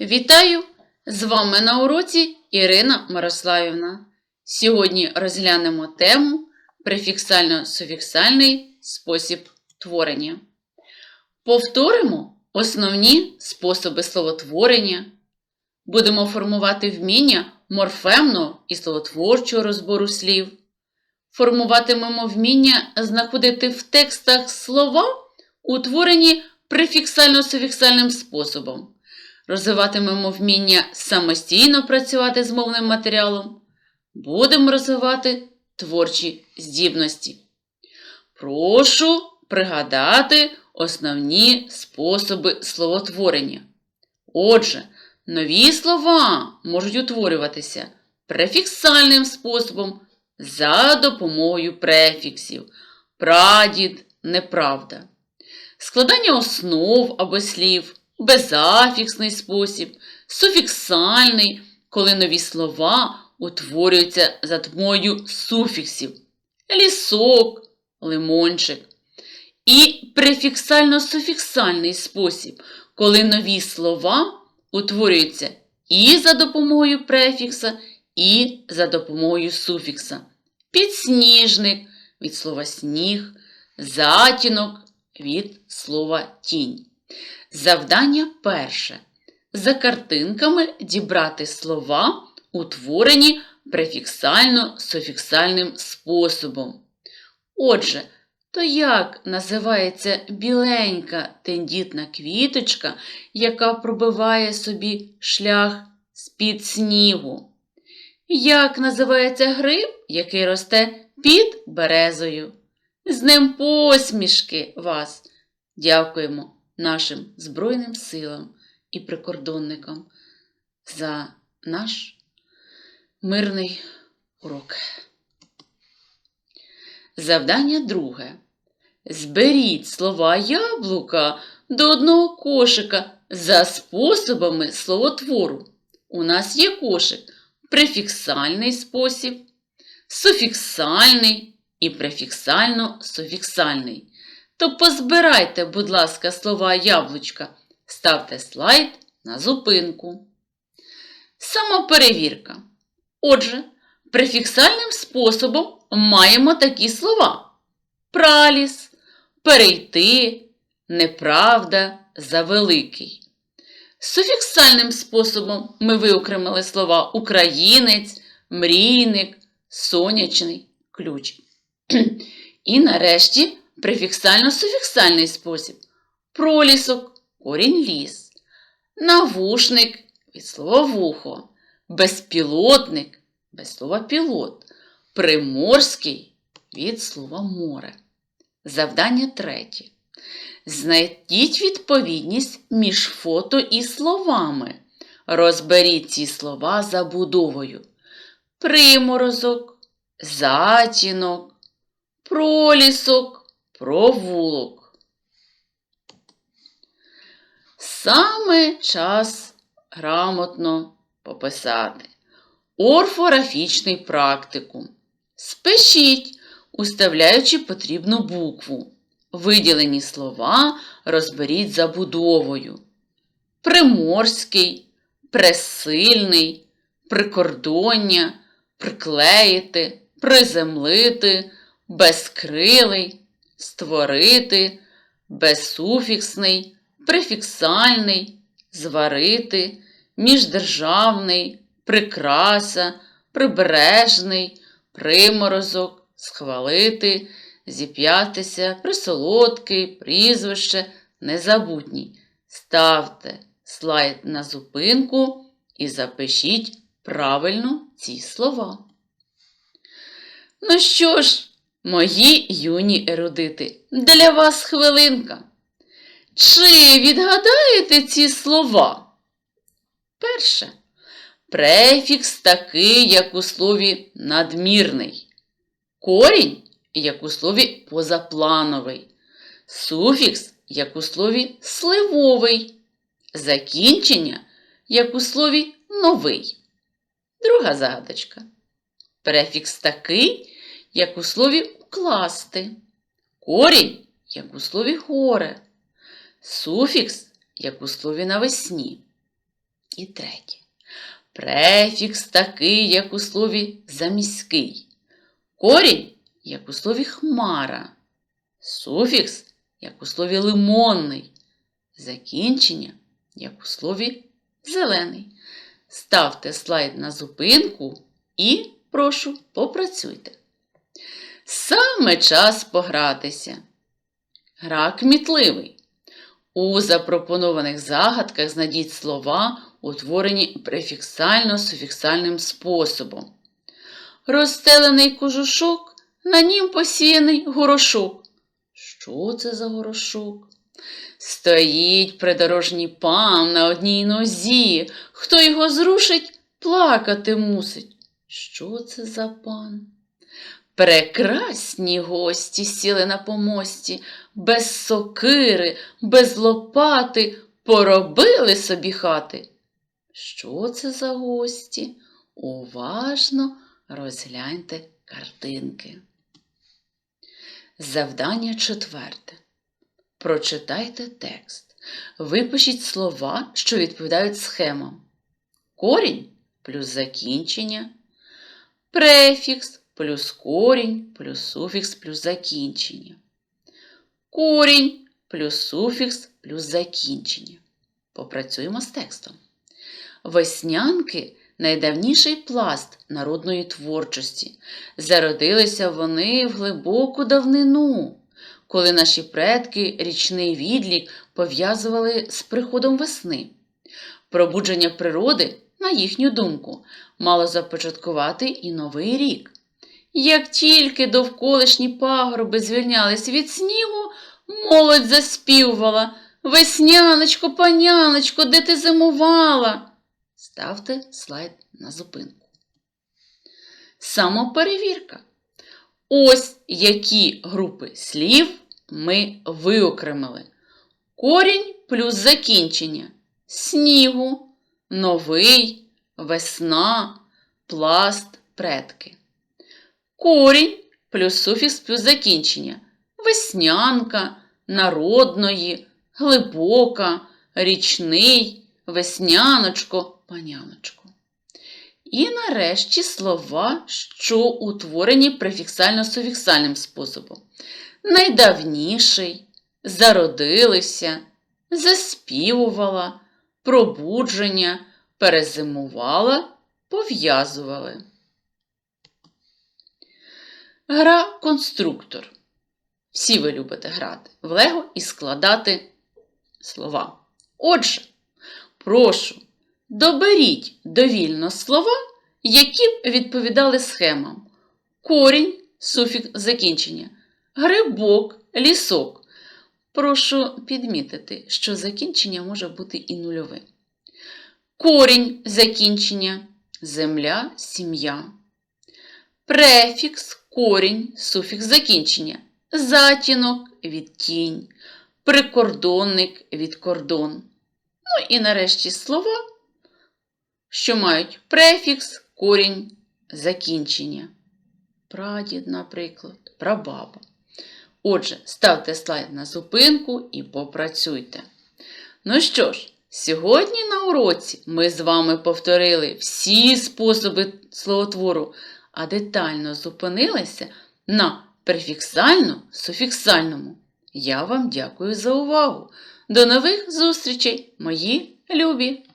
Вітаю! З вами на уроці Ірина Мирославівна. Сьогодні розглянемо тему префіксально-суфіксальний спосіб творення. Повторимо основні способи словотворення. Будемо формувати вміння морфемного і словотворчого розбору слів. Формуватимемо вміння знаходити в текстах слова, утворені префіксально-суфіксальним способом. Розвиватимемо вміння самостійно працювати з мовним матеріалом. Будемо розвивати творчі здібності. Прошу пригадати основні способи словотворення. Отже, нові слова можуть утворюватися префіксальним способом за допомогою префіксів. Прадід, неправда. Складання основ або слів, безафіксний спосіб, суфіксальний, коли нові слова утворюються за допомогою суфіксів, лісок, лимончик. І префіксально-суфіксальний спосіб, коли нові слова утворюються і за допомогою префікса, і за допомогою суфікса. Підсніжник від слова сніг, затінок від слова тінь. Завдання перше. За картинками дібрати слова, утворені префіксально-суфіксальним способом. Отже, то як називається біленька тендітна квіточка, яка пробиває собі шлях з-під снігу? Як називається гриб, який росте під березою? З ним посмішки вас! Дякуємо нашим Збройним силам і прикордонникам за наш мирний урок. Завдання друге. Зберіть слова яблука до одного кошика за способами словотвору. У нас є кошик префіксальний спосіб, суфіксальний і префіксально-суфіксальний. То позбирайте, будь ласка, слова яблучка, ставте слайд на зупинку. Самоперевірка. Отже, префіксальним способом маємо такі слова: праліс, перейти, неправда, завеликий. Суфіксальним способом ми виокремили слова українець, мрійник, сонячний ключ. І нарешті префіксально-суфіксальний спосіб. Пролісок, корінь ліс, навушник від слова вухо, безпілотник без слова пілот, приморський від слова море. Завдання третє. Знайдіть відповідність між фото і словами. Розберіть ці слова забудовою. Приморозок, затінок, пролісок, провулок. Саме час грамотно пописати. Орфографічний практикум. Спишіть, уставляючи потрібну букву. Виділені слова розберіть забудовою. Приморський, пресильний, прикордоння, приклеїти, приземлити, безкрилий, створити, безсуфіксний, префіксальний, зварити, міждержавний, прикраса, прибережний, приморозок, схвалити, зіп'ятися, присолодкий, прізвище, незабутній. Ставте слайд на зупинку і запишіть правильно ці слова. Ну що ж, мої юні ерудити, для вас хвилинка. Чи відгадаєте ці слова? Перше. Префікс такий, як у слові надмірний. Корінь, як у слові позаплановий. Суфікс, як у слові сливовий. Закінчення, як у слові новий. Друга загадочка. Префікс такий, як у слові укласти. Корінь, як у слові горе. Суфікс, як у слові навесні. І третє. Префікс такий, як у слові заміський. Корінь, як у слові хмара. Суфікс, як у слові лимонний. Закінчення, як у слові зелений. Ставте слайд на зупинку і, прошу, попрацюйте. Саме час погратися. Гра кмітливий. У запропонованих загадках знайдіть слова, утворені префіксально-суфіксальним способом. Розстелений кожушок, на нім посіяний горошок. Що це за горошок? Стоїть придорожній пан на одній нозі. Хто його зрушить, плакати мусить. Що це за пан? Прекрасні гості сіли на помості, без сокири, без лопати, поробили собі хати. Що це за гості? Уважно розгляньте картинки. Завдання четверте. Прочитайте текст. Випишіть слова, що відповідають схемам. Корінь плюс закінчення, префікс плюс корінь плюс суфікс плюс закінчення. Корінь плюс суфікс плюс закінчення. Попрацюємо з текстом. Веснянки найдавніший пласт народної творчості. Зародилися вони в глибоку давнину, коли наші предки річний відлік пов'язували з приходом весни. Пробудження природи, на їхню думку, мало започаткувати і новий рік. Як тільки довколишні пагорби звільнялись від снігу, молодь заспівувала Весняночко, паняночко, де ти зимувала? Ставте слайд на зупинку. Самоперевірка. Ось які групи слів ми виокремили. Корінь плюс закінчення. Снігу, новий, весна, пласт, предки. Корінь плюс суфікс плюс закінчення. Веснянка, народної, глибока, річний, весняночко, паняночко. І нарешті слова, що утворені префіксально-суфіксальним способом. Найдавніший, зародилися, заспівувала, пробудження, перезимувала, пов'язували. Гра конструктор. Всі ви любите грати в Лего і складати слова. Отже, прошу, доберіть довільно слова, які б відповідали схемам. Корінь, суфікс закінчення, грибок, лісок. Прошу підмітити, що закінчення може бути і нульовим. Корінь закінчення, земля, сім'я. Префікс, корінь, суфікс закінчення. Затінок, відтінь, прикордонник, відкордон. Ну і нарешті слова, що мають префікс, корінь, закінчення. Прадід, наприклад, прабаба. Отже, ставте слайд на зупинку і попрацюйте. Ну що ж, сьогодні на уроці ми з вами повторили всі способи словотвору, а детально зупинилися на префіксально-суфіксальному. Я вам дякую за увагу. До нових зустрічей, мої любі!